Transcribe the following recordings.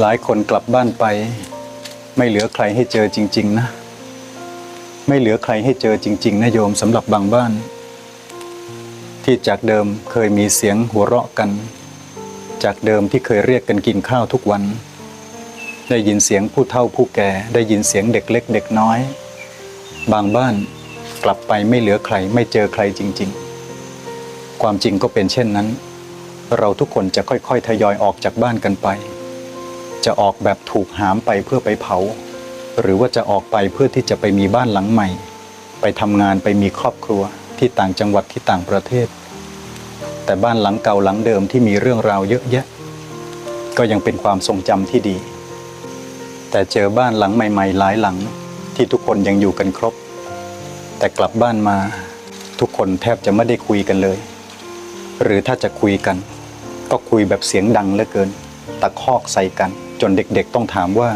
หลายคนกลับบ้านไป ไม่เหลือใครให้เจอจริง ๆ นะ ไม่เหลือใครให้เจอจริง ๆนะโยมสำหรับบางบ้าน ที่จากเดิมเคยมีเสียงหัวเราะกัน จากเดิมที่เคยเรียกกันกินข้าวทุกวัน ได้ยินเสียงผู้เฒ่าผู้แก่ได้ยินเสียงเด็กเล็กเด็กน้อย บางบ้านกลับไปไม่เหลือใครไม่เจอใครจริง ๆ ความจริงก็เป็นเช่นนั้น เราทุกคนจะค่อยๆทยอยออกจากบ้านกันไป จะออกแบบถูกหามไปเพื่อไปเผา หรือว่าจะออกไปเพื่อที่จะไปมีบ้านหลังใหม่ ไปทำงานไปมีครอบครัวที่ต่างจังหวัดที่ต่างประเทศ แต่บ้านหลังเก่าหลังเดิมที่มีเรื่องราวเยอะแยะ ก็ยังเป็นความทรงจำที่ดี แต่เจอบ้านหลังใหม่ ๆ หลายหลังที่ทุกคนยังอยู่กันครบ แต่กลับบ้านมาทุกคนแทบจะไม่ได้คุยกันเลย หรือถ้าจะคุยกัน ก็คุยแบบเสียงดังเหลือเกิน ตะคอกใส่กัน นเด็กๆ ต้องถามว่า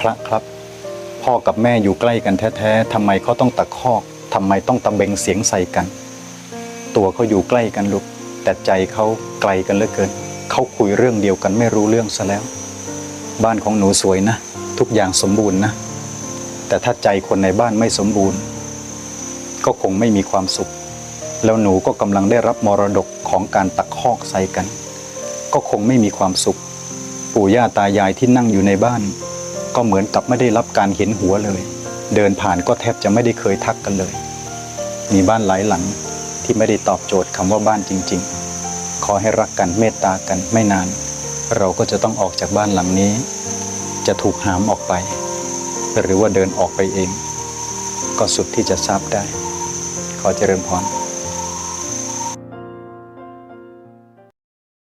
พระครับ พ่อกับแม่อยู่ใกล้กันแท้ๆทำไมเขาต้องตะคอกทำไมต้องตะเบงเสียงใส่กัน ตัวเขาอยู่ใกล้กันลูกแต่ใจเขาไกลกันเหลือเกินเขาคุยเรื่องเดียวกันไม่รู้เรื่องซะแล้ว บ้านของหนูสวยนะ ทุกอย่างสมบูรณ์นะ แต่ถ้าใจคนในบ้านไม่สมบูรณ์ ก็คงไม่มีความสุข แล้วหนูก็กำลังได้รับมรดกของการตะคอกใส่กัน ก็คงไม่มีความสุข ปู่ย่าตายายที่นั่งอยู่ในบ้าน ก็เหมือนกับไม่ได้รับการเห็นหัวเลย เดินผ่านก็แทบจะไม่ได้เคยทักกันเลย มีบ้านหลายหลังที่ไม่ได้ตอบโจทย์คำว่าบ้านจริง ๆ ขอให้รักกันเมตตากันไม่นาน เราก็จะต้องออกจากบ้านหลังนี้ จะถูกหามออกไป หรือว่าเดินออกไปเอง ก็สุดที่จะทราบได้ ขอเจริญพร